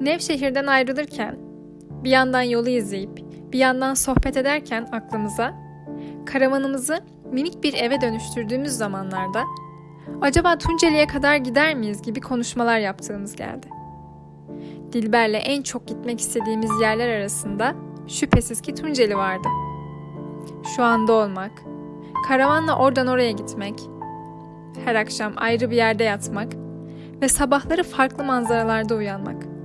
Nevşehir'den ayrılırken, bir yandan yolu izleyip, bir yandan sohbet ederken aklımıza, karavanımızı minik bir eve dönüştürdüğümüz zamanlarda, acaba Tunceli'ye kadar gider miyiz gibi konuşmalar yaptığımız geldi. Dilber'le en çok gitmek istediğimiz yerler arasında şüphesiz ki Tunceli vardı. Şu anda olmak, karavanla oradan oraya gitmek, her akşam ayrı bir yerde yatmak ve sabahları farklı manzaralarda uyanmak.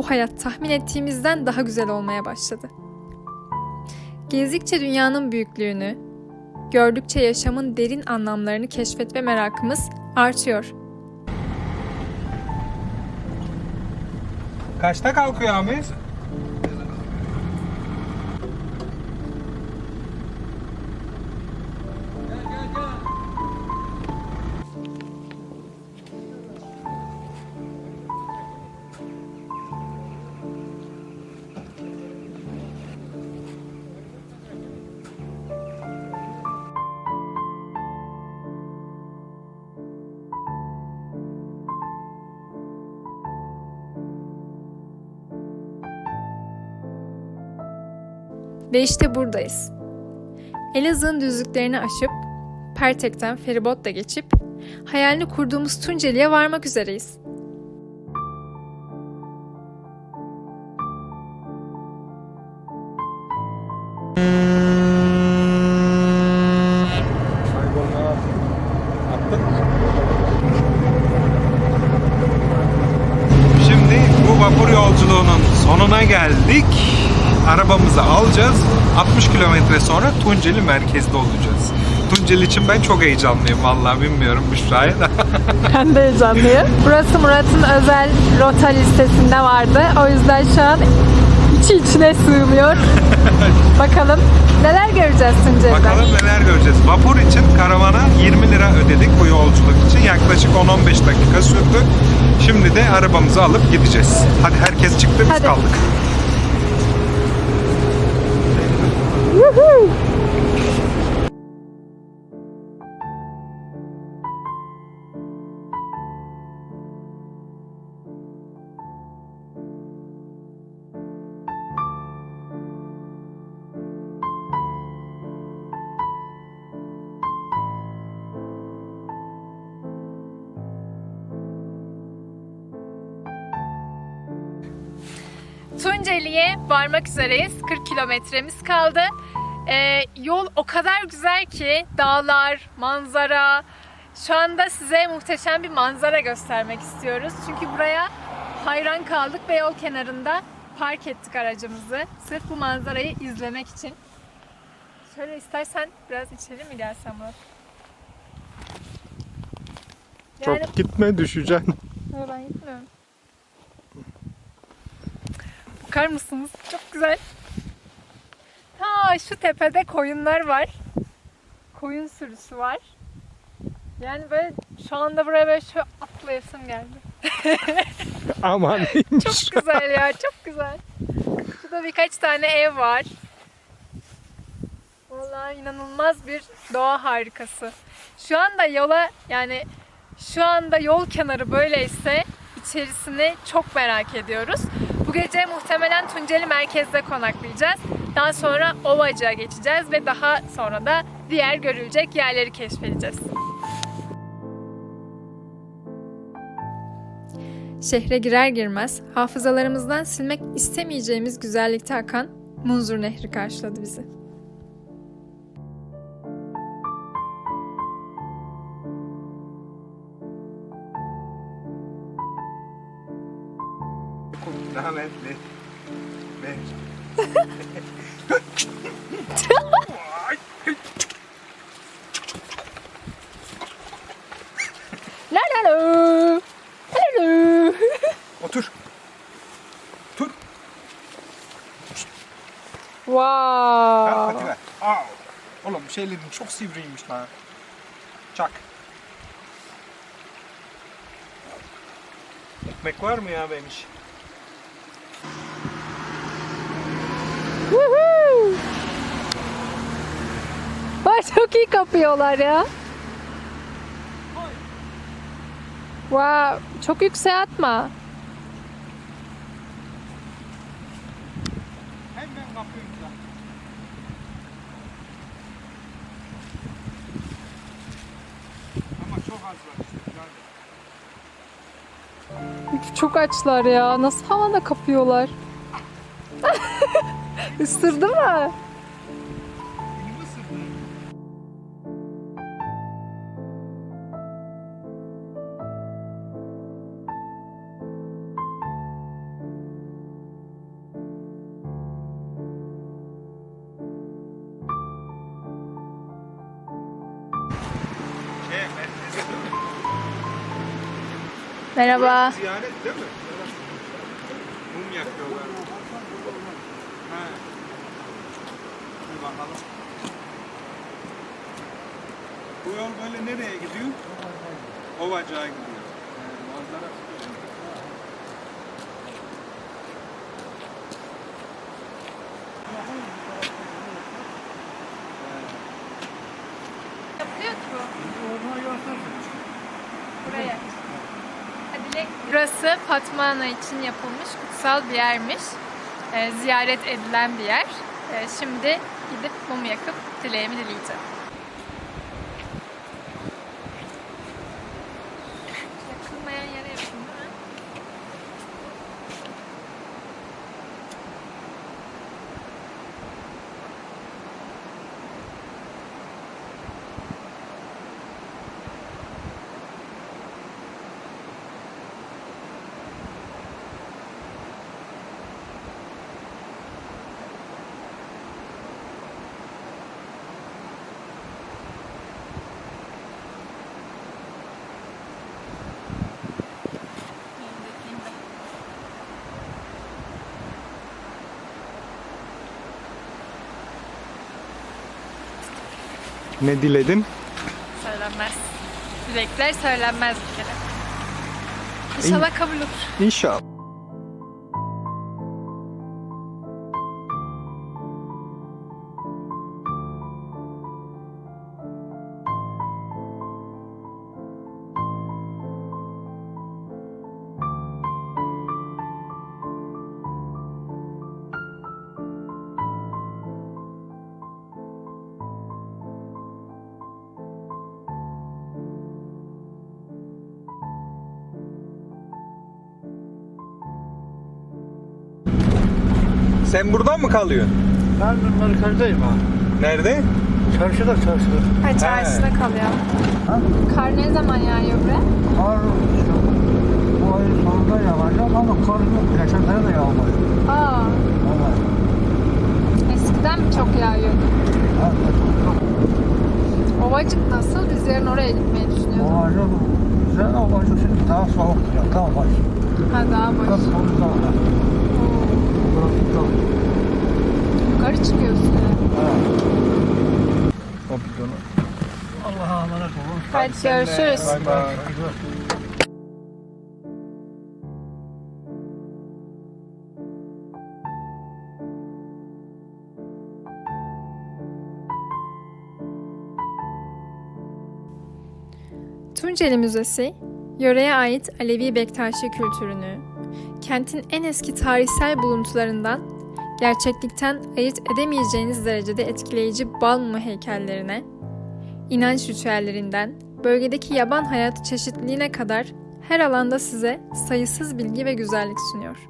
Bu hayat tahmin ettiğimizden daha güzel olmaya başladı. Gezdikçe dünyanın büyüklüğünü, gördükçe yaşamın derin anlamlarını keşfetme merakımız artıyor. Kaçta kalkıyor Ahmet? Ve işte buradayız. Elazığ'ın düzlüklerini aşıp, Pertek'ten feribotla geçip, hayalini kurduğumuz Tunceli'ye varmak üzereyiz. Şimdi bu vapur yolculuğunun sonuna geldik. Arabamızı alacağız. 60 kilometre sonra Tunceli merkezde olacağız. Tunceli için ben çok heyecanlıyım vallahi bilmiyorum Büşra'ya da. Ben de heyecanlıyım. Burası Murat'ın özel rota listesinde vardı. O yüzden şu an içi içine sığmıyor. Bakalım neler göreceğiz Tunceli'de. Bakalım neler göreceğiz. Vapur için karavana 20 lira ödedik bu yolculuk için. Yaklaşık 10-15 dakika sürdü. Şimdi de arabamızı alıp gideceğiz. Hadi herkes çıktı biz Hadi. kaldık. Tunceli'ye varmak üzereyiz. 40 kilometremiz kaldı. Ee, yol o kadar güzel ki dağlar, manzara. Şu anda size muhteşem bir manzara göstermek istiyoruz. Çünkü buraya hayran kaldık ve yol kenarında park ettik aracımızı. Sırf bu manzarayı izlemek için. Şöyle istersen biraz içeri mi gelsen Murat? Yani Çok gitme düşeceksin. Yo, ben gitmiyorum. Bakar mısınız? Çok güzel. Ha şu tepede koyunlar var. Koyun sürüsü var. Yani böyle şu anda buraya böyle şu atlayasım geldi. Aman Çok güzel ya, çok güzel. Şurada birkaç tane ev var. Vallahi inanılmaz bir doğa harikası. Şu anda yola yani şu anda yol kenarı böyleyse içerisini çok merak ediyoruz. Bu gece muhtemelen Tunceli merkezde konaklayacağız. Daha sonra Ovacık'a geçeceğiz ve daha sonra da diğer görülecek yerleri keşfedeceğiz. Şehre girer girmez hafızalarımızdan silmek istemeyeceğimiz güzellikte akan Munzur Nehri karşıladı bizi. Rahmetli. Ver. La la la. La la. Otur. Otur. Ver Wow. pati ver. Aa. Oğlum şeylerin çok sivriymiş lan. Çak. Ekmek var mı ya benim iş? Var çok iyi kapıyorlar ya. Wow, çok yükseğe atma. Çok. Çok açlar ya. Nasıl havada kapıyorlar? Isırdı mı? Merhaba. Ziyaret değil mi? Mum yakıyorlar. Ha. Bir bakalım. Bu yol böyle nereye gidiyor? Ovacığa gidiyor. Yani manzara. Yapılıyor ki bu. Buraya. Hadi Burası Fatma Ana için yapılmış kutsal bir yermiş. Ee, ziyaret edilen bir yer. Ee, şimdi gidip mum yakıp dileğimi dileyeceğim. Yakılmayan yere yapayım değil mi? Benim dediğim de. Ne diledin? Söylenmez. Dilekler söylenmez bir kere. İnşallah kabul olur. İnşallah. Sen burada mı kalıyorsun? Ben merkezdeyim ha. Nerede? Çarşıda çarşıda. Ha çarşıda kalıyor. Ha? Kar ne zaman yağıyor buraya? Kar işte bu ayın sonunda yağacak ama kar yok. Geçen sene de yağmadı. Aa, Evet. eskiden mi çok yağıyordu? Ha. Ovacık nasıl? Biz yarın oraya gitmeyi O düşünüyorduk. ağacı güzel ama şimdi daha soğuk ya. Daha baş. Ha daha Biraz boş. soğuk da. Oo, Burası çok. Yukarı çıkıyorsun. Ha. O bidonu. Allah'a emanet olun. Hadi görüşürüz. Bay bay. Tunceli Müzesi, yöreye ait Alevi Bektaşi kültürünü, kentin en eski tarihsel buluntularından gerçeklikten ayırt edemeyeceğiniz derecede etkileyici bal mumu heykellerine, inanç ritüellerinden bölgedeki yaban hayatı çeşitliliğine kadar her alanda size sayısız bilgi ve güzellik sunuyor.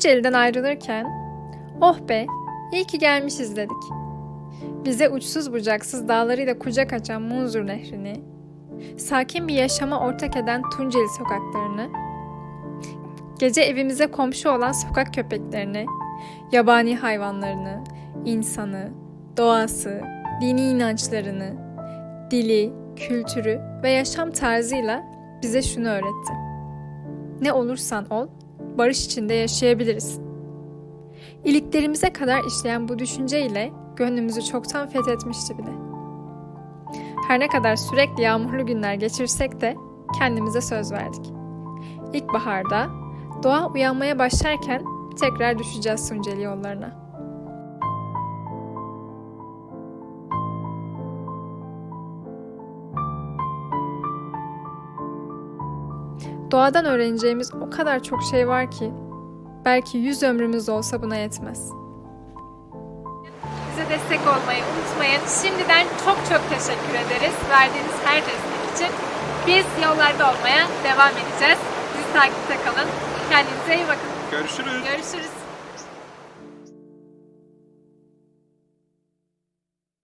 Tunceli'den ayrılırken oh be iyi ki gelmişiz dedik. Bize uçsuz bucaksız dağlarıyla kucak açan Munzur Nehri'ni, sakin bir yaşama ortak eden Tunceli sokaklarını, gece evimize komşu olan sokak köpeklerini, yabani hayvanlarını, insanı, doğası, dini inançlarını, dili, kültürü ve yaşam tarzıyla bize şunu öğretti. Ne olursan ol, barış içinde yaşayabiliriz. İliklerimize kadar işleyen bu düşünceyle gönlümüzü çoktan fethetmişti bile. Her ne kadar sürekli yağmurlu günler geçirsek de kendimize söz verdik. İlkbaharda doğa uyanmaya başlarken tekrar düşeceğiz Tunceli yollarına. Doğadan öğreneceğimiz o kadar çok şey var ki belki yüz ömrümüz olsa buna yetmez. Bize destek olmayı unutmayın. Şimdiden çok çok teşekkür ederiz verdiğiniz her destek için. Biz yollarda olmaya devam edeceğiz. Bizi takipte kalın. Kendinize iyi bakın. Görüşürüz. Görüşürüz.